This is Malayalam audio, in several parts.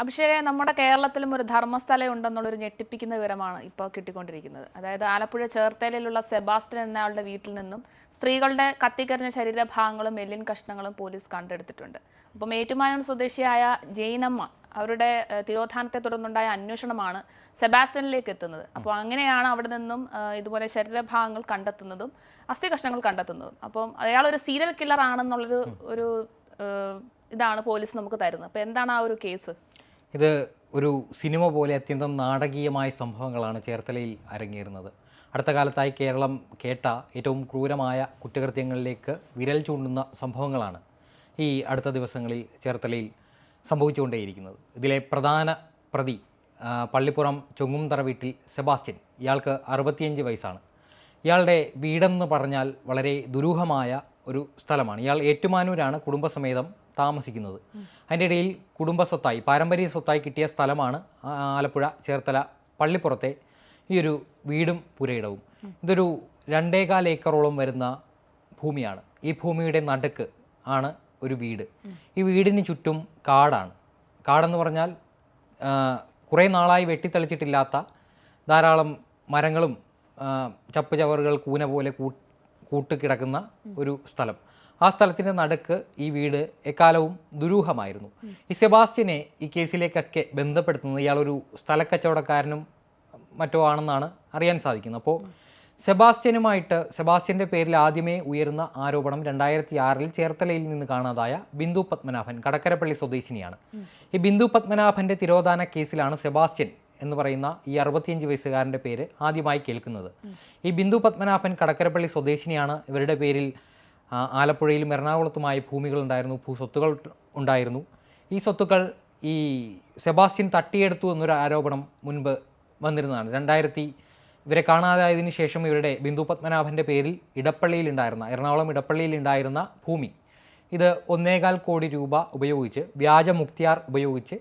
അഭിഷേകെ നമ്മുടെ കേരളത്തിലും ഒരു ധർമ്മസ്ഥലം ഉണ്ടെന്നുള്ളൊരു ഞെട്ടിപ്പിക്കുന്ന വിവരമാണ് ഇപ്പോൾ കിട്ടിക്കൊണ്ടിരിക്കുന്നത്. അതായത് ആലപ്പുഴ ചേർത്തലയിലുള്ള സെബാസ്റ്റ്യൻ എന്നയാളുടെ വീട്ടിൽ നിന്നും സ്ത്രീകളുടെ കത്തിക്കരിഞ്ഞ ശരീരഭാഗങ്ങളും എല്ലിൻ കഷ്ണങ്ങളും പോലീസ് കണ്ടെടുത്തിട്ടുണ്ട്. അപ്പം ഏറ്റുമാനം സ്വദേശിയായ ജെയിനമ്മ അവരുടെ തിരോധാനത്തെ തുടർന്നുണ്ടായ അന്വേഷണമാണ് സെബാസ്റ്റ്യനിലേക്ക് എത്തുന്നത്. അപ്പോൾ അങ്ങനെയാണ് അവിടെ നിന്നും ഇതുപോലെ ശരീരഭാഗങ്ങൾ കണ്ടെത്തുന്നതും അസ്ഥി കഷ്ണങ്ങൾ കണ്ടെത്തുന്നതും. അപ്പം അയാൾ ഒരു സീരിയൽ കില്ലർ ആണെന്നുള്ളൊരു ഒരു ഇതാണ് പോലീസ് നമുക്ക് തരുന്നത്. അപ്പോൾ എന്താണ് ആ ഒരു കേസ് ഇത് ഒരു സിനിമ പോലെ അത്യന്തം നാടകീയമായ സംഭവങ്ങളാണ് ചേർത്തലയിൽ അരങ്ങേറുന്നത്. അടുത്ത കാലത്തായി കേരളം കേട്ട ഏറ്റവും ക്രൂരമായ കുറ്റകൃത്യങ്ങളിലേക്ക് വിരൽ ചൂണ്ടുന്ന സംഭവങ്ങളാണ് ഈ അടുത്ത ദിവസങ്ങളിൽ ചേർത്തലയിൽ സംഭവിച്ചുകൊണ്ടേയിരിക്കുന്നത്. ഇതിലെ പ്രധാന പ്രതി പള്ളിപ്പുറം ചൊങ്ങുംതറ വീട്ടിൽ സെബാസ്റ്റ്യൻ. ഇയാൾക്ക് അറുപത്തിയഞ്ച് വയസ്സാണ്. ഇയാളുടെ വീടെന്ന് പറഞ്ഞാൽ വളരെ ദുരൂഹമായ ഒരു സ്ഥലമാണ്. ഇയാൾ ഏറ്റുമാനൂരാണ് കുടുംബസമേതം താമസിക്കുന്നത്. അതിന്റെ ഇടയിൽ കുടുംബ സ്വത്തായി പാരമ്പര്യ സ്വത്തായി കിട്ടിയ സ്ഥലമാണ് ആലപ്പുഴ ചേർത്തല പള്ളിപ്പുറത്തെ ഈ ഒരു വീടും പുരയിടവും. ഇതൊരു രണ്ടേകാൽ ഏക്കറോളം വരുന്ന ഭൂമിയാണ്. ഈ ഭൂമിയുടെ നടുക്ക് ആണ് ഒരു വീട്. ഈ വീടിന് ചുറ്റും കാടാണ്. കാടെന്ന് പറഞ്ഞാൽ കുറേ നാളായി വെട്ടിത്തെളിച്ചിട്ടില്ലാത്ത ധാരാളം മരങ്ങളും ചപ്പ് ചവറുകൾ കൂന പോലെ കൂട്ടുകിടക്കുന്ന ഒരു സ്ഥലം. ആ സ്ഥലത്തിന്റെ നടുക്ക് ഈ വീട് എക്കാലവും ദുരൂഹമായിരുന്നു. ഈ സെബാസ്റ്റ്യനെ ഈ കേസിലേക്കൊക്കെ ബന്ധപ്പെടുത്തുന്നത് ഇയാളൊരു സ്ഥലക്കച്ചവടക്കാരനും മറ്റോ ആണെന്നാണ് അറിയാൻ സാധിക്കുന്നത്. അപ്പോൾ സെബാസ്റ്റ്യനുമായിട്ട് സെബാസ്റ്റ്യന്റെ പേരിൽ ആദ്യമേ ഉയരുന്ന ആരോപണം രണ്ടായിരത്തി ആറിൽ ചേർത്തലയിൽ നിന്ന് കാണാതായ ബിന്ദു പത്മനാഭൻ കടക്കരപ്പള്ളി സ്വദേശിനിയാണ്. ഈ ബിന്ദു പത്മനാഭന്റെ തിരോധാന കേസിലാണ് സെബാസ്റ്റ്യൻ എന്ന് പറയുന്ന ഈ അറുപത്തിയഞ്ച് വയസ്സുകാരന്റെ പേര് ആദ്യമായി കേൾക്കുന്നത്. ഈ ബിന്ദു പത്മനാഭൻ കടക്കരപ്പള്ളി സ്വദേശിനിയാണ്. ഇവരുടെ പേരിൽ ആലപ്പുഴയിലും എറണാകുളത്തുമായി ഭൂമികളുണ്ടായിരുന്നു. ഭൂസ്വത്തുകൾ ഉണ്ടായിരുന്നു. ഈ സ്വത്തുക്കൾ ഈ സെബാസ്റ്റ്യൻ തട്ടിയെടുത്തു എന്നൊരു ആരോപണം മുൻപ് വന്നിരുന്നതാണ്. രണ്ടായിരത്തി ഇവരെ കാണാതായതിന് ശേഷം ഇവരുടെ ബിന്ദു പത്മനാഭന്റെ പേരിൽ ഇടപ്പള്ളിയിൽ ഉണ്ടായിരുന്ന എറണാകുളം ഇടപ്പള്ളിയിൽ ഉണ്ടായിരുന്ന ഭൂമി. ഇത് ഒന്നേകാൽ കോടി രൂപ ഉപയോഗിച്ച് വ്യാജ മുക്തിയാർ ഉപയോഗിച്ച്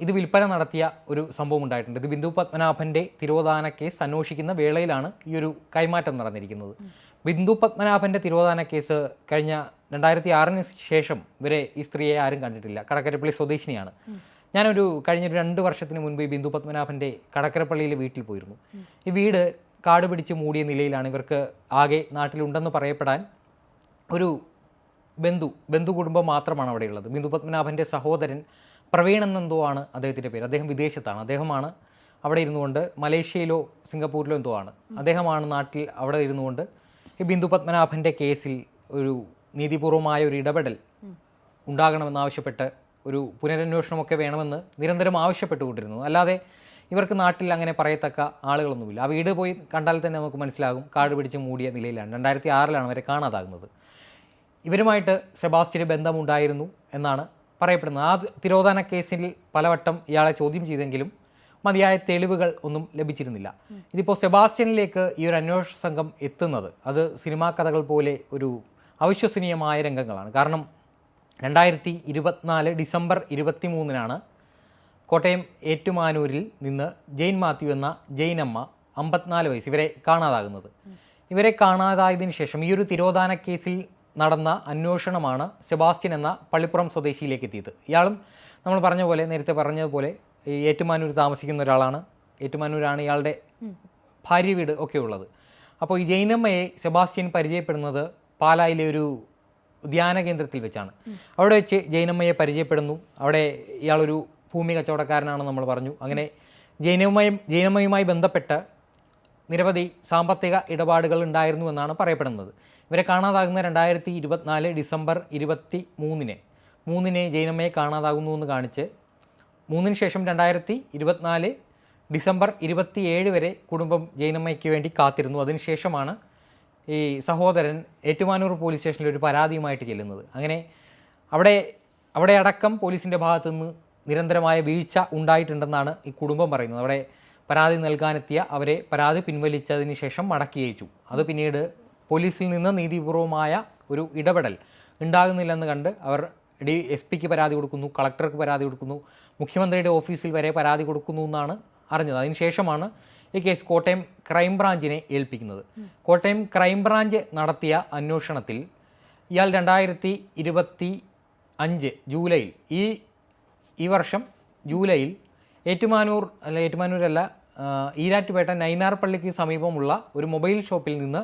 ഇത് വിൽപ്പന നടത്തിയ ഒരു സംഭവം ഉണ്ടായിട്ടുണ്ട്. ഇത് ബിന്ദു പത്മനാഭന്റെ തിരോധാന കേസ് അന്വേഷിക്കുന്ന വേളയിലാണ് ഈ ഒരു കൈമാറ്റം നടന്നിരിക്കുന്നത്. ബിന്ദു പത്മനാഭന്റെ തിരോധാന കേസ് കഴിഞ്ഞ രണ്ടായിരത്തി ആറിന് ശേഷം ഇവരെ ഈ സ്ത്രീയെ ആരും കണ്ടിട്ടില്ല. കടക്കരപ്പള്ളി സ്വദേശിനിയാണ്. ഞാനൊരു കഴിഞ്ഞൊരു രണ്ട് വർഷത്തിന് മുൻപ് ഈ ബിന്ദു പത്മനാഭന്റെ കടക്കരപ്പള്ളിയിലെ വീട്ടിൽ പോയിരുന്നു. ഈ വീട് കാട് പിടിച്ച് മൂടിയ നിലയിലാണ് ഇവർക്ക് ആകെ നാട്ടിലുണ്ടെന്ന് പറയപ്പെടാൻ ഒരു ബന്ധു ബന്ധു കുടുംബം മാത്രമാണ് അവിടെയുള്ളത്. ബിന്ദു പത്മനാഭന്റെ സഹോദരൻ പ്രവീൺ എന്നെന്തോ ആണ് അദ്ദേഹത്തിന്റെ പേര്. അദ്ദേഹം വിദേശത്താണ്. അദ്ദേഹമാണ് അവിടെ ഇരുന്നുകൊണ്ട് മലേഷ്യയിലോ സിംഗപ്പൂരിലോ എന്തോ ആണ്. അദ്ദേഹമാണ് നാട്ടിൽ അവിടെ ഇരുന്നുകൊണ്ട് ഈ ബിന്ദു പത്മനാഭന്റെ കേസിൽ ഒരു നീതിപൂർവമായ ഒരു ഇടപെടൽ ഉണ്ടാകണമെന്നാവശ്യപ്പെട്ട് ഒരു പുനരന്വേഷണമൊക്കെ വേണമെന്ന് നിരന്തരം ആവശ്യപ്പെട്ടുകൊണ്ടിരുന്നു അല്ലാതെ ഇവർക്ക് നാട്ടിൽ അങ്ങനെ പറയത്തക്ക ആളുകളൊന്നുമില്ല. ആ വീട് പോയി കണ്ടാൽ തന്നെ നമുക്ക് മനസ്സിലാകും കാട് പിടിച്ച് മൂടിയ നിലയിലാണ്. രണ്ടായിരത്തി ആറിലാണ് അവരെ കാണാതാകുന്നത്. ഇവരുമായിട്ട് സെബാസ്റ്റിന് ബന്ധമുണ്ടായിരുന്നു എന്നാണ് പറയപ്പെടുന്നത് ആ തിരോധാന കേസിൽ പലവട്ടം ഇയാളെ ചോദ്യം ചെയ്തെങ്കിലും മതിയായ തെളിവുകൾ ഒന്നും ലഭിച്ചിരുന്നില്ല. ഇതിപ്പോൾ സെബാസ്റ്റ്യനിലേക്ക് ഈ ഒരു അന്വേഷണ സംഘം എത്തുന്നത് അത് സിനിമാ കഥകൾ പോലെ ഒരു അവിശ്വസനീയമായ രംഗങ്ങളാണ്. കാരണം രണ്ടായിരത്തി ഇരുപത്തിനാല് ഡിസംബർ ഇരുപത്തി മൂന്നിനാണ് കോട്ടയം ഏറ്റുമാനൂരിൽ നിന്ന് ജെയിൻ മാത്യു എന്ന ജെയിനമ്മ അമ്പത്തിനാല് വയസ്സ് ഇവരെ കാണാതാകുന്നത്. ഇവരെ കാണാതായതിനു ശേഷം ഈ ഒരു തിരോധാന കേസിൽ നടന്ന അന്വേഷണമാണ് സെബാസ്റ്റ്യൻ എന്ന പള്ളിപ്പുറം സ്വദേശിയിലേക്ക് എത്തിയത് ഇയാളും നമ്മൾ പറഞ്ഞ പോലെ നേരത്തെ പറഞ്ഞതുപോലെ ഈ ഏറ്റുമാനൂർ താമസിക്കുന്ന ഒരാളാണ്. ഏറ്റുമാനൂരാണ് ഇയാളുടെ ഭാര്യ വീട് ഒക്കെ ഉള്ളത്. അപ്പോൾ ഈ ജൈനമ്മയെ സെബാസ്റ്റ്യൻ പരിചയപ്പെടുന്നത് പാലായിലെ ഒരു ധ്യാന കേന്ദ്രത്തിൽ വെച്ചാണ്. അവിടെ വെച്ച് ജൈനമ്മയെ പരിചയപ്പെടുന്നു. അവിടെ ഇയാളൊരു ഭൂമി കച്ചവടക്കാരനാണെന്ന് നമ്മൾ പറഞ്ഞു. അങ്ങനെ ജൈനമ്മയും ജൈനമ്മയുമായി ബന്ധപ്പെട്ട് നിരവധി സാമ്പത്തിക ഇടപാടുകൾ ഉണ്ടായിരുന്നുവെന്നാണ് പറയപ്പെടുന്നത്. ഇവരെ കാണാതാകുന്ന രണ്ടായിരത്തി ഇരുപത്തിനാല് ഡിസംബർ ഇരുപത്തി മൂന്നിന് മൂന്നിന് ജൈനമ്മയെ കാണാതാകുന്നു എന്ന് കാണിച്ച് മൂന്നിന് ശേഷം രണ്ടായിരത്തി ഇരുപത്തിനാല് ഡിസംബർ ഇരുപത്തിയേഴ് വരെ കുടുംബം ജൈനമ്മയ്ക്ക് വേണ്ടി കാത്തിരുന്നു. അതിനുശേഷമാണ് ഈ സഹോദരൻ ഏറ്റുമാനൂർ പോലീസ് സ്റ്റേഷനിൽ ഒരു പരാതിയുമായിട്ട് ചെല്ലുന്നത്. അങ്ങനെ അവിടെ അവിടെ അടക്കം പോലീസിന്റെ ഭാഗത്തുനിന്ന് നിരന്തരമായ വീഴ്ച ഉണ്ടായിട്ടുണ്ടെന്നാണ് ഈ കുടുംബം പറയുന്നത്. അവിടെ പരാതി നൽകാനെത്തിയ അവരെ പരാതി പിൻവലിച്ചതിന് ശേഷം മടക്കി അയച്ചു. അത് പിന്നീട് പോലീസിൽ നിന്ന് നീതിപൂർവമായ ഒരു ഇടപെടൽ ഉണ്ടാകുന്നില്ലെന്ന് കണ്ട് അവർ ഡി എസ് പിക്ക് പരാതി കൊടുക്കുന്നു കളക്ടർക്ക് പരാതി കൊടുക്കുന്നു മുഖ്യമന്ത്രിയുടെ ഓഫീസിൽ വരെ പരാതി കൊടുക്കുന്നു എന്നാണ് അറിഞ്ഞത്. അതിനുശേഷമാണ് ഈ കേസ് കോട്ടയം ക്രൈംബ്രാഞ്ചിനെ ഏൽപ്പിക്കുന്നത്. കോട്ടയം ക്രൈംബ്രാഞ്ച് നടത്തിയ അന്വേഷണത്തിൽ ഇയാൾ രണ്ടായിരത്തി ഇരുപത്തി അഞ്ച് ജൂലൈയിൽ ഈ ഈ വർഷം ജൂലൈയിൽ ഏറ്റുമാനൂർ അല്ല ഏറ്റുമാനൂരല്ല ഈരാറ്റുപേട്ട നൈനാർ പള്ളിക്ക് സമീപമുള്ള ഒരു മൊബൈൽ ഷോപ്പിൽ നിന്ന്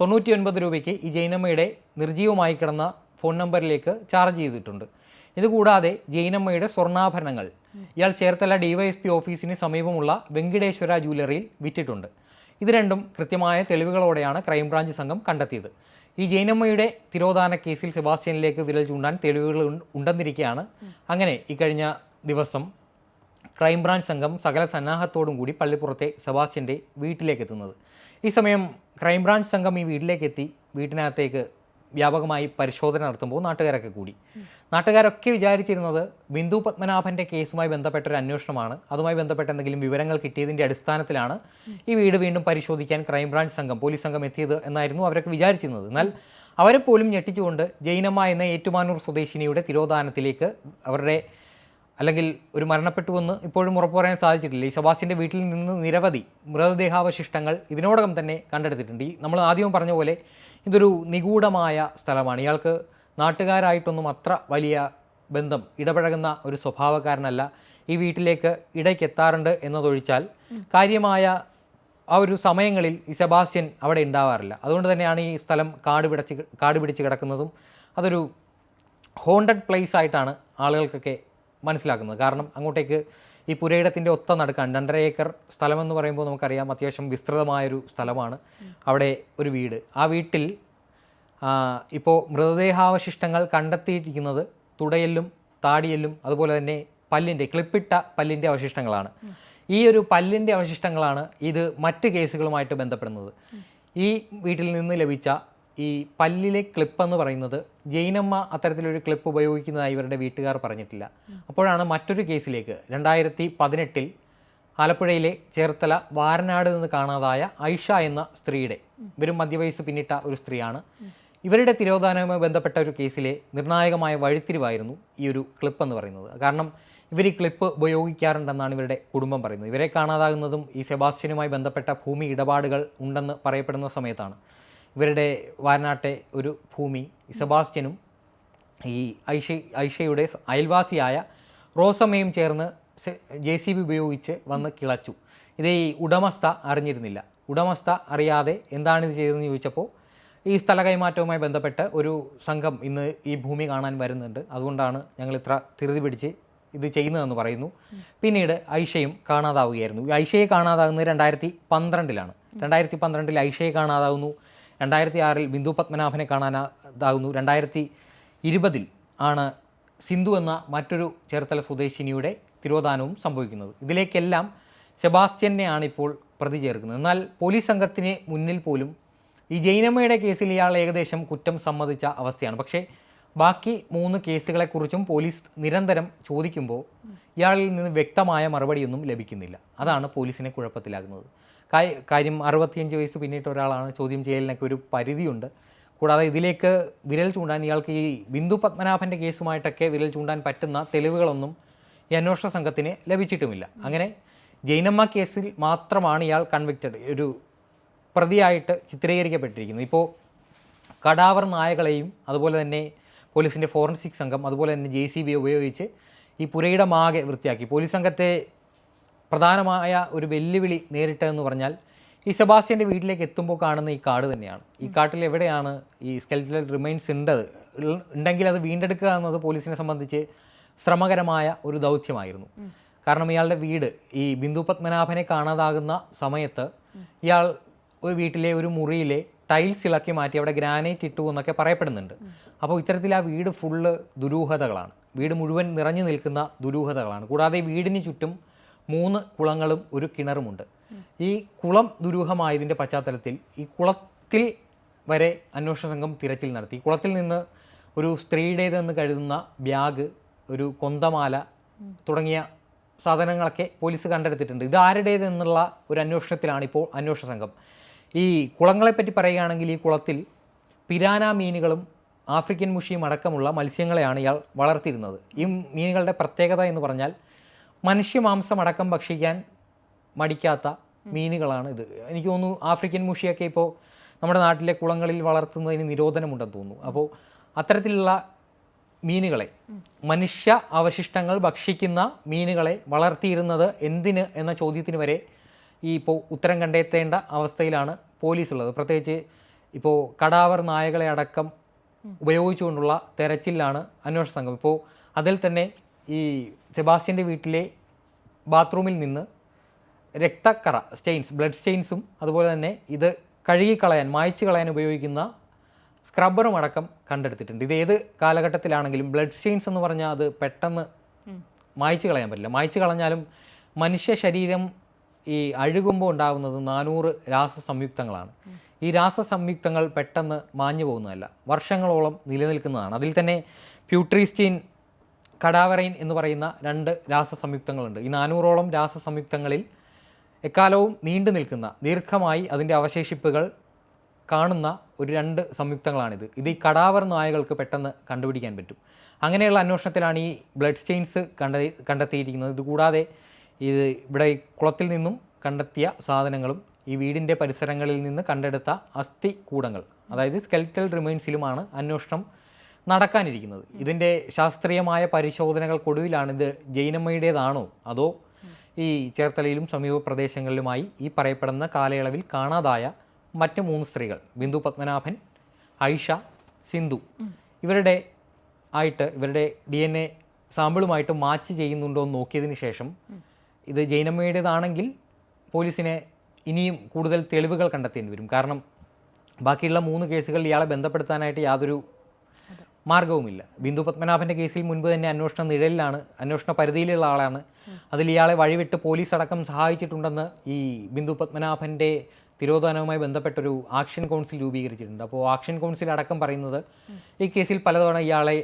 തൊണ്ണൂറ്റി ഒൻപത് രൂപയ്ക്ക് ഈ ജൈനമ്മയുടെ നിർജീവമായി കിടന്ന ഫോൺ നമ്പറിലേക്ക് ചാർജ് ചെയ്തിട്ടുണ്ട്. ഇതുകൂടാതെ ജൈനമ്മയുടെ സ്വർണാഭരണങ്ങൾ ഇയാൾ ചേർത്തല ഡിവൈഎസ്പി ഓഫീസിന് സമീപമുള്ള വെങ്കിടേശ്വര ജ്വല്ലറിയിൽ വിറ്റിട്ടുണ്ട്. ഇത് രണ്ടും കൃത്യമായ തെളിവുകളോടെയാണ് ക്രൈംബ്രാഞ്ച് സംഘം കണ്ടെത്തിയത്. ഈ ജൈനമ്മയുടെ തിരോധാന കേസിൽ സെബാസ്റ്റ്യനിലേക്ക് വിരൽ ചൂണ്ടാൻ തെളിവുകൾ ഉണ്ടെന്നിരിക്കുകയാണ് അങ്ങനെ ഇക്കഴിഞ്ഞ ദിവസം ക്രൈംബ്രാഞ്ച് സംഘം സകല സന്നാഹത്തോടും കൂടി പള്ളിപ്പുറത്തെ സെബാസ്റ്റ്യന്റെ വീട്ടിലേക്ക് എത്തുന്നത് ഈ സമയം ക്രൈംബ്രാഞ്ച് സംഘം ഈ വീട്ടിലേക്കെത്തി വീട്ടിനകത്തേക്ക് വ്യാപകമായി പരിശോധന നടത്തുമ്പോൾ നാട്ടുകാരൊക്കെ കൂടി. നാട്ടുകാരൊക്കെ വിചാരിച്ചിരുന്നത് ബിന്ദു പത്മനാഭന്റെ കേസുമായി ബന്ധപ്പെട്ട ഒരു അന്വേഷണമാണ്. അതുമായി ബന്ധപ്പെട്ട എന്തെങ്കിലും വിവരങ്ങൾ കിട്ടിയതിന്റെ അടിസ്ഥാനത്തിലാണ് ഈ വീട് വീണ്ടും പരിശോധിക്കാൻ ക്രൈംബ്രാഞ്ച് സംഘം പോലീസ് സംഘം എത്തിയത് എന്നായിരുന്നു അവരൊക്കെ വിചാരിച്ചിരുന്നത്. എന്നാൽ അവരെ പോലും ഞെട്ടിച്ചുകൊണ്ട് ജൈനമ്മ എന്ന ഏറ്റുമാനൂർ സ്വദേശിനിയുടെ തിരോധാനത്തിലേക്ക് അവരുടെ അല്ലെങ്കിൽ ഒരു മരണപ്പെട്ടുവെന്ന് ഇപ്പോഴും ഉറപ്പു പറയാൻ സാധിച്ചിട്ടില്ല. ഈ ശബാസിന്റെ വീട്ടിൽ നിന്ന് നിരവധി മൃതദേഹാവശിഷ്ടങ്ങൾ ഇതിനോടകം തന്നെ കണ്ടെടുത്തിട്ടുണ്ട്. ഈ നമ്മൾ ആദ്യം പറഞ്ഞ പോലെ ഇതൊരു നിഗൂഢമായ സ്ഥലമാണ്. ഇയാൾക്ക് നാട്ടുകാരായിട്ടൊന്നും അത്ര വലിയ ബന്ധം ഇടപഴകുന്ന ഒരു സ്വഭാവക്കാരനല്ല. ഈ വീട്ടിലേക്ക് ഇടയ്ക്ക് എത്താറുണ്ട് എന്നതൊഴിച്ചാൽ കാര്യമായ ആ ഒരു സമയങ്ങളിൽ ഈ സെബാസ്റ്റ്യൻ അവിടെ ഉണ്ടാവാറില്ല. അതുകൊണ്ട് തന്നെയാണ് ഈ സ്ഥലം കാട് പിടച്ച് കാട് പിടിച്ച് കിടക്കുന്നതും അതൊരു ഹോണ്ടഡ് പ്ലേസ് ആയിട്ടാണ് ആളുകൾക്കൊക്കെ മനസ്സിലാക്കുന്നത്. കാരണം അങ്ങോട്ടേക്ക് ഈ പുരയിടത്തിന്റെ ഒത്ത നടക്കാൻ രണ്ടര ഏക്കർ സ്ഥലമെന്ന് പറയുമ്പോൾ നമുക്കറിയാം അത്യാവശ്യം വിസ്തൃതമായൊരു സ്ഥലമാണ് അവിടെ ഒരു വീട്. ആ വീട്ടിൽ ഇപ്പോൾ മൃതദേഹാവശിഷ്ടങ്ങൾ കണ്ടെത്തിയിരിക്കുന്നത് തുടയല്ലും താടിയല്ലും അതുപോലെ തന്നെ പല്ലിന്റെ ക്ലിപ്പിട്ട പല്ലിന്റെ അവശിഷ്ടങ്ങളാണ്. ഈ ഒരു പല്ലിന്റെ അവശിഷ്ടങ്ങളാണ് ഇത് മറ്റ് കേസുകളുമായിട്ട് ബന്ധപ്പെടുന്നത്. ഈ വീട്ടിൽ നിന്ന് ലഭിച്ച ഈ പല്ലിലെ ക്ലിപ്പ് എന്ന് പറയുന്നത് ജെയിനമ്മ അത്തരത്തിലൊരു ക്ലിപ്പ് ഉപയോഗിക്കുന്നതായി ഇവരുടെ വീട്ടുകാർ പറഞ്ഞിട്ടില്ല. അപ്പോഴാണ് മറ്റൊരു കേസിലേക്ക് രണ്ടായിരത്തി പതിനെട്ടിൽ ആലപ്പുഴയിലെ ചേർത്തല വാരനാട് നിന്ന് കാണാതായ ഐഷ എന്ന സ്ത്രീയുടെ ഇവരും മധ്യവയസ്സ് പിന്നിട്ട ഒരു സ്ത്രീയാണ്. ഇവരുടെ തിരോധാനവുമായി ബന്ധപ്പെട്ട ഒരു കേസിലെ നിർണായകമായ വഴിത്തിരിവായിരുന്നു ഈ ഒരു ക്ലിപ്പ് എന്ന് പറയുന്നത്. കാരണം ഇവർ ഈ ക്ലിപ്പ് ഉപയോഗിക്കാറുണ്ടെന്നാണ് ഇവരുടെ കുടുംബം പറയുന്നത്. ഇവരെ കാണാതാകുന്നതും ഈ സെബാസ്റ്റ്യനുമായി ബന്ധപ്പെട്ട ഭൂമി ഇടപാടുകൾ ഉണ്ടെന്ന് പറയപ്പെടുന്ന സമയത്താണ്. ഇവരുടെ വയനാട്ടെ ഒരു ഭൂമി. സെബാസ്റ്റ്യനും ഈ ഐഷ ഐഷയുടെ അയൽവാസിയായ റോസമ്മയും ചേർന്ന് ജെ സി ബി ഉപയോഗിച്ച് വന്ന് കിളച്ചു. ഇത് ഈ ഉടമസ്ഥ അറിഞ്ഞിരുന്നില്ല. ഉടമസ്ഥ അറിയാതെ എന്താണിത് ചെയ്തതെന്ന് ചോദിച്ചപ്പോൾ ഈ സ്ഥല കൈമാറ്റവുമായി ബന്ധപ്പെട്ട് ഒരു സംഘം ഇന്ന് ഈ ഭൂമി കാണാൻ വരുന്നുണ്ട്. അതുകൊണ്ടാണ് ഞങ്ങൾ ഇത്ര ധൃതി പിടിച്ച് ഇത് ചെയ്യുന്നതെന്ന് പറയുന്നു. പിന്നീട് ഐഷയും കാണാതാവുകയായിരുന്നു. ഐഷയെ കാണാതാകുന്നത് രണ്ടായിരത്തി പന്ത്രണ്ടിലാണ്. രണ്ടായിരത്തി പന്ത്രണ്ടിൽ ഐഷയെ കാണാതാവുന്നു. രണ്ടായിരത്തി ആറിൽ ബിന്ദു പത്മനാഭനെ കാണാനാതാകുന്നു. രണ്ടായിരത്തി ഇരുപതിൽ ആണ് സിന്ധു എന്ന മറ്റൊരു ചേർത്തല സ്വദേശിനിയുടെ തിരോധാനവും സംഭവിക്കുന്നത്. ഇതിലേക്കെല്ലാം സെബാസ്റ്റ്യനെയാണ് ഇപ്പോൾ പ്രതി ചേർക്കുന്നത്. എന്നാൽ പോലീസ് സംഘത്തിന് മുന്നിൽ പോലും ഈ ജൈനമ്മയുടെ കേസിൽ ഇയാൾ ഏകദേശം കുറ്റം സമ്മതിച്ച അവസ്ഥയാണ്. പക്ഷേ ബാക്കി മൂന്ന് കേസുകളെക്കുറിച്ചും പോലീസ് നിരന്തരം ചോദിക്കുമ്പോൾ ഇയാളിൽ നിന്ന് വ്യക്തമായ മറുപടിയൊന്നും ലഭിക്കുന്നില്ല. അതാണ് പോലീസിനെ കുഴപ്പത്തിലാകുന്നത് കാര്യം അറുപത്തിയഞ്ച് വയസ്സ് പിന്നിട്ട ഒരാളാണ് ചോദ്യം ചെയ്യലിനൊക്കെ ഒരു പരിധിയുണ്ട്. കൂടാതെ ഇതിലേക്ക് വിരൽ ചൂണ്ടാൻ ഇയാൾക്ക് ഈ ബിന്ദു പത്മനാഭന്റെ കേസുമായിട്ടൊക്കെ വിരൽ ചൂണ്ടാൻ പറ്റുന്ന തെളിവുകളൊന്നും ഈ അന്വേഷണ സംഘത്തിന് ലഭിച്ചിട്ടുമില്ല. അങ്ങനെ ജൈനമ്മ കേസിൽ മാത്രമാണ് ഇയാൾ കൺവിക്റ്റഡ് ഒരു പ്രതിയായിട്ട് ചിത്രീകരിക്കപ്പെട്ടിരിക്കുന്നത്. ഇപ്പോൾ കടാവർ നായകളെയും അതുപോലെ തന്നെ പോലീസിന്റെ ഫോറൻസിക് സംഘം അതുപോലെ തന്നെ ജെ സി ബി ഉപയോഗിച്ച് ഈ പുരയുടെ മാകെ വൃത്തിയാക്കി. പോലീസ് സംഘത്തെ പ്രധാനമായ ഒരു വെല്ലുവിളി നേരിട്ടതെന്ന് പറഞ്ഞാൽ ഈ സെബാസ്റ്റ്യന്റെ വീട്ടിലേക്ക് എത്തുമ്പോൾ കാണുന്ന ഈ കാട് തന്നെയാണ്. ഈ കാട്ടിൽ എവിടെയാണ് ഈ സ്കെൽറ്റൽ റിമൈൻസ് ഉണ്ടത്? ഉണ്ടെങ്കിൽ അത് വീണ്ടെടുക്കുക എന്നത് പോലീസിനെ സംബന്ധിച്ച് ശ്രമകരമായ ഒരു ദൗത്യമായിരുന്നു. കാരണം ഇയാളുടെ വീട് ഈ ബിന്ദു പത്മനാഭനെ കാണാതാകുന്ന സമയത്ത് ഇയാൾ ഒരു വീട്ടിലെ ഒരു മുറിയിലെ ടൈൽസ് ഇളക്കി മാറ്റി അവിടെ ഗ്രാനൈറ്റ് ഇട്ടു എന്നൊക്കെ പറയപ്പെടുന്നുണ്ട്. അപ്പോൾ ഇത്തരത്തിൽ ആ വീട് ഫുള്ള് ദുരൂഹതകളാണ്. വീട് മുഴുവൻ നിറഞ്ഞു നിൽക്കുന്ന ദുരൂഹതകളാണ്. കൂടാതെ വീടിന് ചുറ്റും മൂന്ന് കുളങ്ങളും ഒരു കിണറുമുണ്ട്. ഈ കുളം ദുരൂഹമായതിന്റെ പശ്ചാത്തലത്തിൽ ഈ കുളത്തിൽ വരെ അന്വേഷണ സംഘം തിരച്ചിൽ നടത്തി. കുളത്തിൽ നിന്ന് ഒരു സ്ത്രീയുടേതെന്ന് കരുതുന്ന ബാഗ് ഒരു കൊന്തമാല തുടങ്ങിയ സാധനങ്ങളൊക്കെ പോലീസ് കണ്ടെടുത്തിട്ടുണ്ട്. ഇത് ആരുടേതെന്നുള്ള ഒരു അന്വേഷണത്തിലാണ് ഇപ്പോൾ അന്വേഷണ സംഘം. ഈ കുളങ്ങളെപ്പറ്റി പറയുകയാണെങ്കിൽ ഈ കുളത്തിൽ പിരാന മീനുകളും ആഫ്രിക്കൻ മുഷിയും അടക്കമുള്ള മത്സ്യങ്ങളെയാണ് ഇയാൾ വളർത്തിയിരുന്നത്. ഈ മീനുകളുടെ പ്രത്യേകത എന്ന് പറഞ്ഞാൽ മനുഷ്യമാംസം അടക്കം ഭക്ഷിക്കാൻ മടിക്കാത്ത മീനുകളാണ് ഇത്. എനിക്ക് തോന്നുന്നു ആഫ്രിക്കൻ മുഷിയൊക്കെ ഇപ്പോൾ നമ്മുടെ നാട്ടിലെ കുളങ്ങളിൽ വളർത്തുന്നതിന് നിരോധനമുണ്ടെന്ന് തോന്നുന്നു. അപ്പോൾ അത്തരത്തിലുള്ള മീനുകളെ മനുഷ്യ അവശിഷ്ടങ്ങൾ ഭക്ഷിക്കുന്ന മീനുകളെ വളർത്തിയിരുന്നത് എന്തിന് എന്ന ചോദ്യത്തിന് വരെ ഈ ഇപ്പോൾ ഉത്തരം കണ്ടെത്തേണ്ട അവസ്ഥയിലാണ് പോലീസ് ഉള്ളത് പ്രത്യേകിച്ച് ഇപ്പോൾ കടാവർ നായകളെ അടക്കം ഉപയോഗിച്ചുകൊണ്ടുള്ള തെരച്ചിലാണ് അന്വേഷണ സംഘം. ഇപ്പോൾ അതിൽ തന്നെ ഈ സെബാസ്റ്റ്യന്റെ വീട്ടിലെ ബാത്റൂമിൽ നിന്ന് രക്തക്കറ സ്റ്റെയിൻസ് ബ്ലഡ് സ്റ്റെയിൻസും അതുപോലെ തന്നെ ഇത് കഴുകിക്കളയാൻ മായ്ച്ചു കളയാൻ ഉപയോഗിക്കുന്ന സ്ക്രബ്ബറും അടക്കം കണ്ടെടുത്തിട്ടുണ്ട്. ഇത് ഏത് കാലഘട്ടത്തിലാണെങ്കിലും ബ്ലഡ് സ്റ്റെയിൻസ് എന്ന് പറഞ്ഞാൽ അത് പെട്ടെന്ന് മായ്ച്ചു കളയാൻ പറ്റില്ല. മായ്ച്ചു കളഞ്ഞാലും മനുഷ്യ ശരീരം ഈ അഴുകുമ്പോൾ ഉണ്ടാകുന്നത് നാനൂറ് രാസസംയുക്തങ്ങളാണ്. ഈ രാസസംയുക്തങ്ങൾ പെട്ടെന്ന് മാഞ്ഞു പോകുന്നതല്ല. വർഷങ്ങളോളം നിലനിൽക്കുന്നതാണ്. അതിൽ തന്നെ പ്യൂട്രീസ്റ്റീൻ കടാവറൈൻ എന്ന് പറയുന്ന രണ്ട് രാസസംയുക്തങ്ങളുണ്ട്. ഈ നാനൂറോളം രാസസംയുക്തങ്ങളിൽ എക്കാലവും നീണ്ടു നിൽക്കുന്ന ദീർഘമായി അതിന്റെ അവശേഷിപ്പുകൾ കാണുന്ന ഒരു രണ്ട് സംയുക്തങ്ങളാണിത്. ഇത് ഈ കടാവർ നായകൾക്ക് പെട്ടെന്ന് കണ്ടുപിടിക്കാൻ പറ്റും. അങ്ങനെയുള്ള അന്വേഷണത്തിലാണ് ഈ ബ്ലഡ് സ്റ്റെയിൻസ് കണ്ടെ കണ്ടെത്തിയിരിക്കുന്നത്. ഇതുകൂടാതെ ഇത് ഇവിടെ കുളത്തിൽ നിന്നും കണ്ടെത്തിയ സാധനങ്ങളും ഈ വീടിന്റെ പരിസരങ്ങളിൽ നിന്ന് കണ്ടെടുത്ത അസ്ഥി കൂടങ്ങൾ അതായത് സ്കെൽറ്റൽ റിമൈൻസിലുമാണ് അന്വേഷണം നടക്കാനിരിക്കുന്നത്. ഇതിന്റെ ശാസ്ത്രീയമായ പരിശോധനകൾക്കൊടുവിലാണ് ഇത് ജൈനമ്മയുടേതാണോ അതോ ഈ ചേർത്തലയിലും സമീപ പ്രദേശങ്ങളിലുമായി ഈ പറയപ്പെടുന്ന കാലയളവിൽ കാണാതായ മറ്റ് മൂന്ന് സ്ത്രീകൾ ബിന്ദു പത്മനാഭൻ ഐഷ സിന്ധു ഇവരുടെ ആയിട്ട് ഇവരുടെ ഡി എൻ എ സാമ്പിളുമായിട്ട് മാച്ച് ചെയ്യുന്നുണ്ടോ എന്ന് നോക്കിയതിന് ശേഷം ഇത് ജൈനമ്മയുടേതാണെങ്കിൽ പോലീസിനെ ഇനിയും കൂടുതൽ തെളിവുകൾ കണ്ടെത്തേണ്ടി വരും. കാരണം ബാക്കിയുള്ള മൂന്ന് കേസുകൾ ഇയാളെ ബന്ധപ്പെടുത്താനായിട്ട് യാതൊരു മാർഗവുമില്ല. ബിന്ദു പത്മനാഭന്റെ കേസിൽ മുൻപ് തന്നെ അന്വേഷണ നിഴലിലാണ് അന്വേഷണ പരിധിയിലുള്ള ആളാണ്. അതിൽ ഇയാളെ വഴിവിട്ട് പോലീസ് അടക്കം സഹായിച്ചിട്ടുണ്ടെന്ന് ഈ ബിന്ദു പത്മനാഭന്റെ തിരോധാനവുമായി ബന്ധപ്പെട്ടൊരു ആക്ഷൻ കൗൺസിൽ രൂപീകരിച്ചിട്ടുണ്ട്. അപ്പോൾ ആക്ഷൻ കൗൺസിൽ അടക്കം പറയുന്നത് ഈ കേസിൽ പലതവണ ഇയാളെ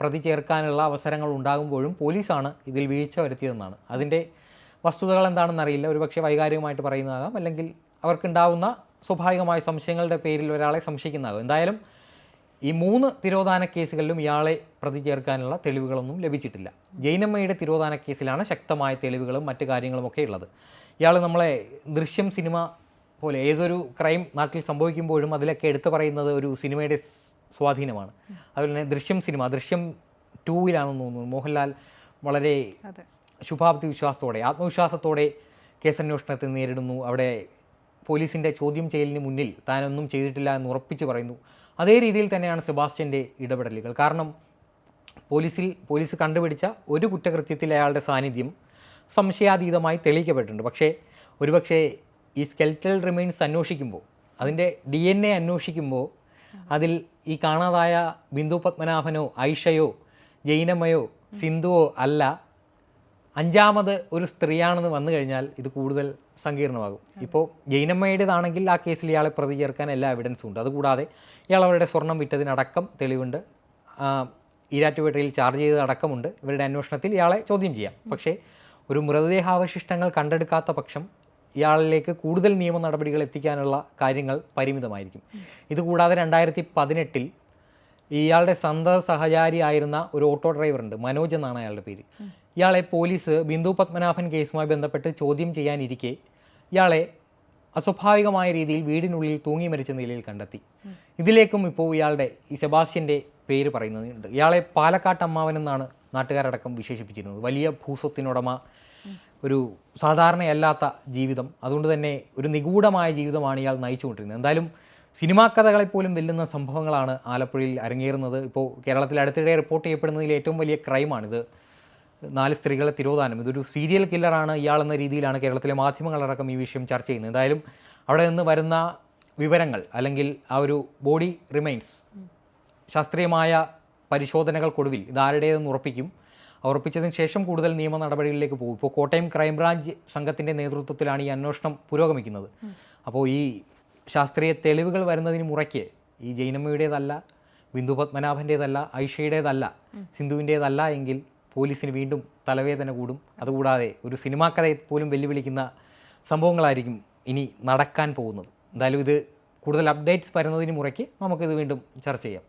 പ്രതി ചേർക്കാനുള്ള അവസരങ്ങൾ ഉണ്ടാകുമ്പോഴും പോലീസാണ് ഇതിൽ വീഴ്ച വരുത്തിയതെന്നാണ്. അതിന്റെ വസ്തുതകൾ എന്താണെന്ന് അറിയില്ല. ഒരുപക്ഷെ വൈകാരികമായിട്ട് പറയുന്നതാകാം. അല്ലെങ്കിൽ അവർക്കുണ്ടാവുന്ന സ്വാഭാവികമായ സംശയങ്ങളുടെ പേരിൽ ഒരാളെ സംശയിക്കുന്നതാകും. എന്തായാലും ഈ മൂന്ന് തിരോധാന കേസുകളിലും ഇയാളെ പ്രതി ചേർക്കാനുള്ള തെളിവുകളൊന്നും ലഭിച്ചിട്ടില്ല. ജൈനമ്മയുടെ തിരോധാന കേസിലാണ് ശക്തമായ തെളിവുകളും മറ്റു കാര്യങ്ങളുമൊക്കെ ഉള്ളത്. ഇയാൾ നമ്മളെ ദൃശ്യം സിനിമ പോലെ ഏതൊരു ക്രൈം നാട്ടിൽ സംഭവിക്കുമ്പോഴും അതിലൊക്കെ എടുത്തു പറയുന്നത് ഒരു സിനിമയുടെ സ്വാധീനമാണ്. അതുപോലെ തന്നെ ദൃശ്യം സിനിമ ദൃശ്യം ടൂവിലാണെന്ന് തോന്നുന്നു. മോഹൻലാൽ വളരെ ശുഭാപ്തി വിശ്വാസത്തോടെ ആത്മവിശ്വാസത്തോടെ കേസന്വേഷണത്തെ നേരിടുന്നു. അവിടെ പോലീസിന്റെ ചോദ്യം ചെയ്യലിന് മുന്നിൽ താനൊന്നും ചെയ്തിട്ടില്ല എന്ന് ഉറപ്പിച്ച് പറയുന്നു. അതേ രീതിയിൽ തന്നെയാണ് സെബാസ്റ്റ്യന്റെ ഇടപെടലുകൾ. കാരണം പോലീസിൽ പോലീസ് കണ്ടുപിടിച്ച ഒരു കുറ്റകൃത്യത്തിൽ അയാളുടെ സാന്നിധ്യം സംശയാതീതമായി തെളിയിക്കപ്പെട്ടിട്ടുണ്ട്. പക്ഷേ ഒരുപക്ഷേ ഈ സ്കെൽറ്റൽ റിമൈൻസ് അന്വേഷിക്കുമ്പോൾ അതിന്റെ ഡി എൻ എ അന്വേഷിക്കുമ്പോൾ അതിൽ ഈ കാണാതായ ബിന്ദു പത്മനാഭനോ ഐഷയോ ജൈനമ്മയോ സിന്ധുവോ അല്ല അഞ്ചാമത് ഒരു സ്ത്രീയാണെന്ന് വന്നു കഴിഞ്ഞാൽ ഇത് കൂടുതൽ സങ്കീർണമാകും. ഇപ്പോൾ ജൈനമ്മയുടേതാണെങ്കിൽ ആ കേസിൽ ഇയാളെ പ്രതി ചേർക്കാൻ എല്ലാ എവിഡൻസും ഉണ്ട്. അതുകൂടാതെ ഇയാൾ അവരുടെ സ്വർണം വിറ്റതിനടക്കം തെളിവുണ്ട്. ഈരാറ്റുപേട്ടയിൽ ചാർജ് ചെയ്തതടക്കമുണ്ട്. ഇവരുടെ അന്വേഷണത്തിൽ ഇയാളെ ചോദ്യം ചെയ്യാം. പക്ഷേ ഒരു മൃതദേഹാവശിഷ്ടങ്ങൾ കണ്ടെടുക്കാത്ത പക്ഷം ഇയാളിലേക്ക് കൂടുതൽ നിയമ നടപടികൾ എത്തിക്കാനുള്ള കാര്യങ്ങൾ പരിമിതമായിരിക്കും. ഇതുകൂടാതെ രണ്ടായിരത്തി പതിനെട്ടിൽ ഇയാളുടെ സഹചാരി ആയിരുന്ന ഒരു ഓട്ടോ ഡ്രൈവറുണ്ട്. മനോജ് എന്നാണ് അയാളുടെ പേര്. ഇയാളെ പോലീസ് ബിന്ദു പത്മനാഭൻ കേസുമായി ബന്ധപ്പെട്ട് ചോദ്യം ചെയ്യാനിരിക്കെ ഇയാളെ അസ്വാഭാവികമായ രീതിയിൽ വീടിനുള്ളിൽ തൂങ്ങി മരിച്ച നിലയിൽ കണ്ടെത്തി. ഇതിലേക്കും ഇപ്പോൾ ഇയാളുടെ ഈ സെബാസ്റ്റ്യന്റെ പേര് പറയുന്നുണ്ട്. ഇയാളെ പാലക്കാട്ട് അമ്മാവൻ എന്നാണ് നാട്ടുകാരടക്കം വിശേഷിപ്പിച്ചിരുന്നത്. വലിയ ഭൂസ്വത്തിനുടമ ഒരു സാധാരണയല്ലാത്ത ജീവിതം അതുകൊണ്ട് തന്നെ ഒരു നിഗൂഢമായ ജീവിതമാണ് ഇയാൾ നയിച്ചുകൊണ്ടിരുന്നത്. എന്തായാലും സിനിമാ കഥകളെപ്പോലും വെല്ലുന്ന സംഭവങ്ങളാണ് ആലപ്പുഴയിൽ അരങ്ങേറുന്നത്. ഇപ്പോൾ കേരളത്തിൽ അടുത്തിടെ റിപ്പോർട്ട് ചെയ്യപ്പെടുന്നതിൽ ഏറ്റവും വലിയ ക്രൈമാണിത്. നാല് സ്ത്രീകളെ തിരോധാനം. ഇതൊരു സീരിയൽ കില്ലറാണ് ഇയാളെന്ന രീതിയിലാണ് കേരളത്തിലെ മാധ്യമങ്ങളടക്കം ഈ വിഷയം ചർച്ച ചെയ്യുന്നത്. എന്തായാലും അവിടെ നിന്ന് വരുന്ന വിവരങ്ങൾ അല്ലെങ്കിൽ ആ ഒരു ബോഡി റിമൈൻസ് ശാസ്ത്രീയമായ പരിശോധനകൾക്കൊടുവിൽ ഇതാരുടേതെന്ന് ഉറപ്പിക്കും. ഉറപ്പിച്ചതിന് ശേഷം കൂടുതൽ നിയമ നടപടികളിലേക്ക് പോകും. ഇപ്പോൾ കോട്ടയം ക്രൈംബ്രാഞ്ച് സംഘത്തിന്റെ നേതൃത്വത്തിലാണ് ഈ അന്വേഷണം പുരോഗമിക്കുന്നത്. അപ്പോൾ ഈ ശാസ്ത്രീയ തെളിവുകൾ വരുന്നതിന് മുറയ്ക്ക് ഈ ജൈനമ്മയുടേതല്ല ബിന്ദു പത്മനാഭന്റേതല്ല ഐഷയുടേതല്ല സിന്ധുവിന്റേതല്ല എങ്കിൽ പോലീസിന് വീണ്ടും തലവേദന കൂടും. അതുകൂടാതെ ഒരു സിനിമാ കഥയെ പോലും വെല്ലുവിളിക്കുന്ന സംഭവങ്ങളായിരിക്കും ഇനി നടക്കാൻ പോകുന്നത്. എന്തായാലും ഇത് കൂടുതൽ അപ്ഡേറ്റ്സ് വരുന്നതിന് മുറയ്ക്ക് നമുക്കിത് വീണ്ടും ചർച്ച ചെയ്യാം.